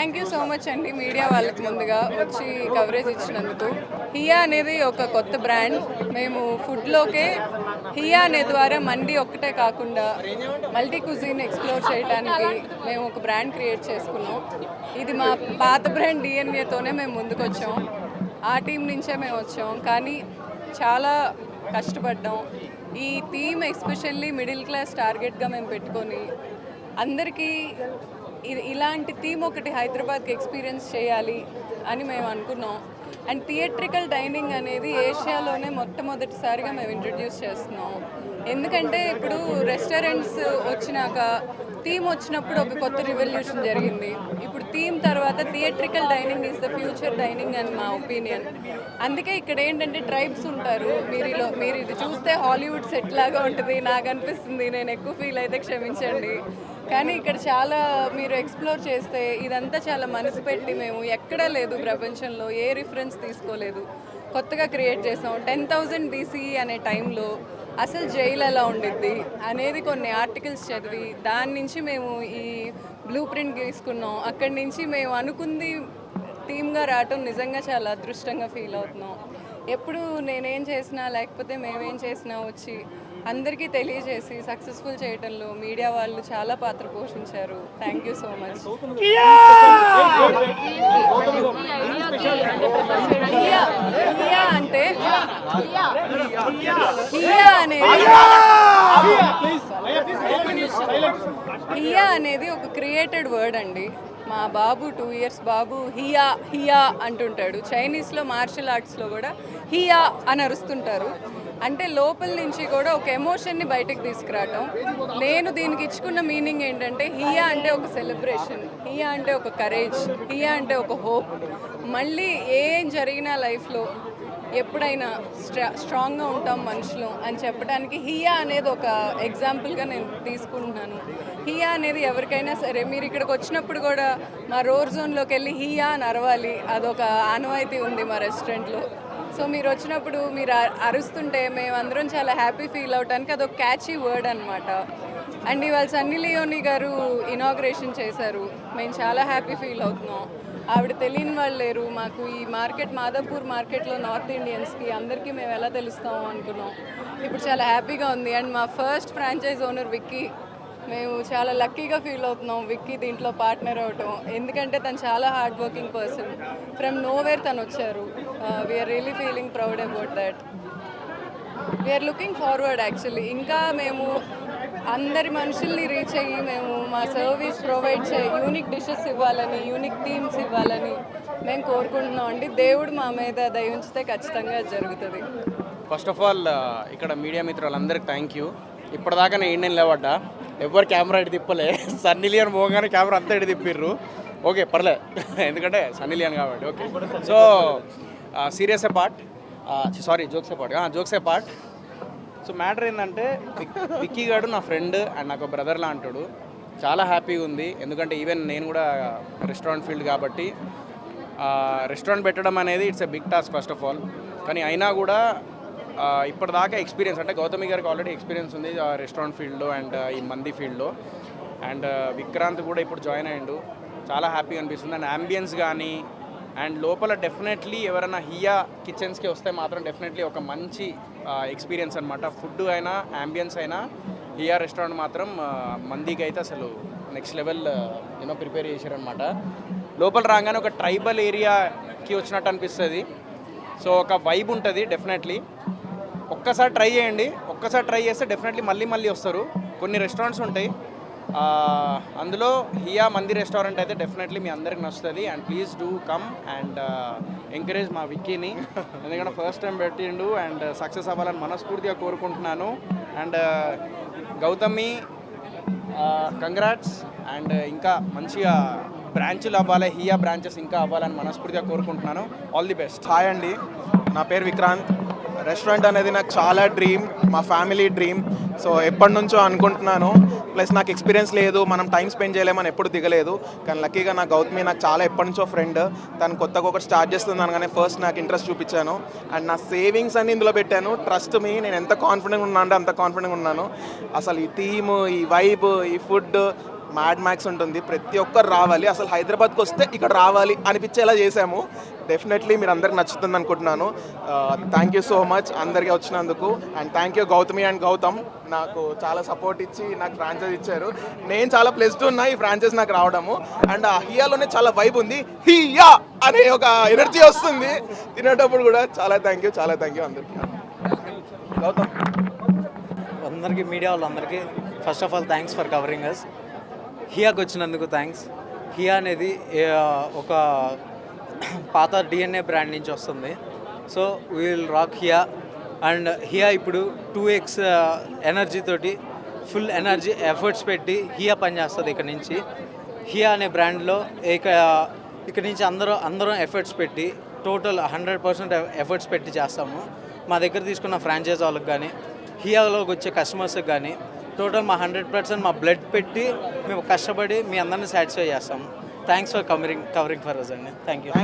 Thank you so much అండి media వాళ్ళకి ముందుగా వచ్చి కవరేజ్ ఇచ్చినందుకు. హియా అనేది ఒక కొత్త బ్రాండ్ మేము ఫుడ్లోకే హియా అనే ద్వారా మండి ఒక్కటే కాకుండా మల్టీ కుజిన్ ఎక్స్ప్లోర్ చేయడానికి మేము ఒక బ్రాండ్ క్రియేట్ చేసుకున్నాం. ఇది మా పాత బ్రాండ్ డిఎన్ఏతోనే మేము ముందుకు వచ్చాం ఆ టీం నుంచే మేము వచ్చాం. కానీ చాలా కష్టపడ్డాం. ఈ థీమ్ ఎస్పెషల్లీ మిడిల్ క్లాస్ టార్గెట్గా మేము పెట్టుకొని అందరికీ ఇలాంటి థీమ్ ఒకటి హైదరాబాద్కి ఎక్స్పీరియన్స్ చేయాలి అని మేము అనుకున్నాం. అండ్ థియేట్రికల్ డైనింగ్ అనేది ఏషియాలోనే మొట్టమొదటిసారిగా మేము ఇంట్రడ్యూస్ చేస్తున్నాం. ఎందుకంటే ఇప్పుడు రెస్టారెంట్స్ వచ్చినాక థీమ్ వచ్చినప్పుడు ఒక కొత్త రివల్యూషన్ జరిగింది. ఇప్పుడు theme the theatrical dining is the future dining అని మా ఒపీనియన్ అందుకే ఇక్కడ ఏంటంటే ట్రైబ్స్ ఉంటారు. మీరు మీరు ఇది చూస్తే హాలీవుడ్ సెట్ లాగా ఉంటుంది. నాకు అనిపిస్తుంది. నేను ఎక్కువ ఫీల్ అయితే క్షమించండి. కానీ ఇక్కడ చాలా మీరు ఎక్స్ప్లోర్ చేస్తే ఇదంతా చాలా మనసు పెట్టి మేము ఎక్కడా లేదు ప్రపంచంలో. ఏ రిఫరెన్స్ తీసుకోలేదు. కొత్తగా క్రియేట్ చేసాం. టెన్ థౌజండ్ బీసీ అనే టైంలో అసలు జైలు ఎలా ఉండిద్ది అనేది కొన్ని ఆర్టికల్స్ చదివి దాని నుంచి మేము ఈ బ్లూ ప్రింట్ గీసుకున్నాం. అక్కడి నుంచి మేము అనుకుంది థీమ్గా రావటం నిజంగా చాలా అదృష్టంగా ఫీల్ అవుతున్నాం. ఎప్పుడు నేనేం చేసినా లేకపోతే మేమేం చేసినా వచ్చి అందరికీ తెలియజేసి సక్సెస్ఫుల్ చేయడంలో మీడియా వాళ్ళు చాలా పాత్ర పోషించారు. Thank you so much here here అంటే హియా అనేది హియా అనేది ఒక క్రియేటెడ్ వర్డ్ అండి. మా బాబు టూ ఇయర్స్ బాబు హియా హియా అంటుంటాడు. చైనీస్లో మార్షల్ ఆర్ట్స్లో కూడా హియా అని అరుస్తుంటారు. అంటే లోపల నుంచి కూడా ఒక ఎమోషన్ని బయటకు తీసుకురావటం. నేను దీనికి ఇచ్చుకున్న మీనింగ్ ఏంటంటే హియా అంటే ఒక సెలబ్రేషన్ హియా అంటే ఒక కరేజ్ హియా అంటే ఒక హోప్ మళ్ళీ ఏం జరిగినా లైఫ్లో ఎప్పుడైనా స్ట్రా స్ట్రాంగ్గా ఉంటాం మనుషులు అని చెప్పడానికి హియా అనేది ఒక ఎగ్జాంపుల్గా నేను తీసుకుంటున్నాను. హియా అనేది ఎవరికైనా సరే మీరు ఇక్కడికి వచ్చినప్పుడు కూడా మా రోర్ జోన్లోకి వెళ్ళి హియా అని అరవాలి. అదొక ఆనవాయితీ ఉంది మా రెస్టారెంట్లో సో మీరు వచ్చినప్పుడు మీరు అరుస్తుంటే మేమందరం చాలా హ్యాపీ ఫీల్ అవటానికి అదొక క్యాచీ వర్డ్ అనమాట అండ్ ఇవాళ సన్నీ లియోని గారు ఇనాగ్రేషన్ చేశారు. మేము చాలా హ్యాపీ ఫీల్ అవుతున్నాం. ఆవిడ తెలియని వాళ్ళు లేరు. మాకు ఈ మార్కెట్ మాధవ్పూర్ మార్కెట్లో నార్త్ ఇండియన్స్కి అందరికీ మేము ఎలా తెలుస్తాము అనుకున్నాం. ఇప్పుడు చాలా హ్యాపీగా ఉంది. అండ్ మా ఫస్ట్ ఫ్రాంచైజ్ ఓనర్ విక్కీ మేము చాలా లక్కీగా ఫీల్ అవుతున్నాం విక్కీ దీంట్లో పార్ట్నర్ అవటం. ఎందుకంటే తను చాలా hard working person from nowhere తను వచ్చారు. We are really feeling proud about that we are looking forward actually ఇంకా మేము అందరి మనుషుల్ని రీచ్ అయ్యి మేము మా సర్వీస్ ప్రొవైడ్ చేయి యూనిక్ డిషెస్ ఇవ్వాలని యూనిక్ థీమ్స్ ఇవ్వాలని మేము కోరుకుంటున్నాం అండి. దేవుడు మా మీద దయ ఉంచితే ఖచ్చితంగా జరుగుతుంది. ఫస్ట్ ఆఫ్ ఆల్ ఇక్కడ మీడియా మిత్రులందరికీ థ్యాంక్ యూ ఇప్పటిదాకా నేను ఇండియన్ లేవడ్డా? ఎవరు కెమెరా ఇటు తిప్పలే. సన్నీ లియన్ పోగానే కెమెరా అంతా ఇటు తిప్పిర్రు. ఓకే పర్లే. ఎందుకంటే సన్నీ లియన్ కాబట్టి okay. So serious apart. Sorry jokes apart. Jokes apart. So matter ఏంటంటే విక్కీ గారు నా ఫ్రెండ్ అండ్ నాకు బ్రదర్ లాంటాడు. చాలా హ్యాపీగా ఉంది. ఎందుకంటే ఈవెన్ నేను కూడా రెస్టారెంట్ ఫీల్డ్ కాబట్టి రెస్టారెంట్ పెట్టడం అనేది it's a big task first of all. కానీ అయినా కూడా ఇప్పటిదాకా ఎక్స్పీరియన్స్ అంటే గౌతమి గారికి ఆల్రెడీ ఎక్స్పీరియన్స్ ఉంది రెస్టారెంట్ ఫీల్డ్లో అండ్ ఈ మంది ఫీల్డ్లో అండ్ విక్రాంత్ కూడా ఇప్పుడు జాయిన్ అయ్యిండు. చాలా హ్యాపీగా అనిపిస్తుంది. అండ్ అంబియన్స్ కానీ అండ్ లోపల డెఫినెట్లీ ఎవరైనా హియా కిచెన్స్కి వస్తే మాత్రం డెఫినెట్లీ ఒక మంచి ఎక్స్పీరియన్స్ అనమాట ఫుడ్ అయినా అంబియన్స్ అయినా హియా రెస్టారెంట్ మాత్రం మందికి అయితే అసలు నెక్స్ట్ లెవెల్ ఏమో ప్రిపేర్ చేశారనమాట లోపల రాగానే ఒక ట్రైబల్ ఏరియాకి వచ్చినట్టు అనిపిస్తుంది. సో ఒక వైబ్ ఉంటుంది డెఫినెట్లీ ఒక్కసారి ట్రై చేయండి. ఒక్కసారి ట్రై చేస్తే డెఫినెట్లీ మళ్ళీ మళ్ళీ వస్తారు. కొన్ని రెస్టారెంట్స్ ఉంటాయి. అందులో హియా మంది రెస్టారెంట్ అయితే డెఫినెట్లీ మీ అందరికి నచ్చుతుంది. And please do come and encourage మా విక్కీని. ఎందుకంటే ఫస్ట్ టైం పెట్టిండు అండ్ సక్సెస్ అవ్వాలని మనస్ఫూర్తిగా కోరుకుంటున్నాను. అండ్ గౌతమి కంగ్రాట్స్ అండ్ ఇంకా మంచిగా బ్రాంచ్లు అవ్వాలి. హియా బ్రాంచెస్ ఇంకా అవ్వాలని మనస్ఫూర్తిగా కోరుకుంటున్నాను. ఆల్ ది బెస్ట్ హాయ్ అండి. నా పేరు విక్రాంత్. రెస్టారెంట్ అనేది నాకు చాలా డ్రీమ్ మా ఫ్యామిలీ డ్రీమ్. సో ఎప్పటి నుంచో అనుకుంటున్నాను. ప్లస్ నాకు ఎక్స్పీరియన్స్ లేదు మనం టైం స్పెండ్ చేయలేమని ఎప్పుడు దిగలేదు. కానీ లక్కీగా నా గౌతమి నాకు చాలా ఎప్పటి నుంచో ఫ్రెండ్ తను కొత్తగా ఒకటి స్టార్ట్ చేస్తున్నాను కానీ ఫస్ట్ నాకు ఇంట్రెస్ట్ చూపించాను. అండ్ నా సేవింగ్స్ అన్ని ఇందులో పెట్టాను. ట్రస్ట్ మీ నేను ఎంత కాన్ఫిడెంట్ ఉన్నా అంటే అంత కాన్ఫిడెంట్ ఉన్నాను. అసలు ఈ థీమ్ ఈ వైబ్ ఈ ఫుడ్ మ్యాడ్ మ్యాక్స్ ఉంటుంది. ప్రతి ఒక్కరు రావాలి. అసలు హైదరాబాద్కి వస్తే ఇక్కడ రావాలి అనిపించేలా చేసాము డెఫినెట్లీ మీరు అందరికి నచ్చుతుంది అనుకుంటున్నాను. థ్యాంక్ యూ సో మచ్ అందరికీ వచ్చినందుకు. And thank you Gautami and Gautam నాకు చాలా సపోర్ట్ ఇచ్చి నాకు ఫ్రాంచైజ్ ఇచ్చారు. నేను చాలా ప్లెస్డ్ ఉన్నా ఈ ఫ్రాంచైజ్ నాకు రావడము. అండ్ ఆ హియాలోనే చాలా వైబ్ ఉంది. హియా అనే ఒక ఎనర్జీ వస్తుంది. తినేటప్పుడు కూడా చాలా థ్యాంక్ యూ చాలా థ్యాంక్ యూ అందరికీ. గౌతమ్ అందరికీ మీడియా వాళ్ళందరికీ first of all thanks for covering us హియాకి వచ్చినందుకు థ్యాంక్స్ హియా అనేది ఒక పాత డిఎన్ఏ బ్రాండ్ నుంచి వస్తుంది. So will rock Hiya. And Hiya ఇప్పుడు టూ ఎక్స్ ఎనర్జీతోటి ఫుల్ ఎనర్జీ ఎఫర్ట్స్ పెట్టి హియా పనిచేస్తుంది ఇక్కడ నుంచి. హియా అనే బ్రాండ్లో ఇక ఇక్కడ నుంచి అందరూ అందరం ఎఫర్ట్స్ పెట్టి టోటల్ హండ్రెడ్ పర్సెంట్ ఎఫర్ట్స్ పెట్టి చేస్తాము. మా దగ్గర తీసుకున్న ఫ్రాంచైజ్ వాళ్ళకి కానీ హియాలోకి వచ్చే కస్టమర్స్కి కానీ టోటల్ మా హండ్రెడ్ పర్సెంట్ మా బ్లడ్ పెట్టి మేము కష్టపడి మీ అందరిని సాటిస్ఫై చేస్తాము thanks for covering covering for us అండి. Thank you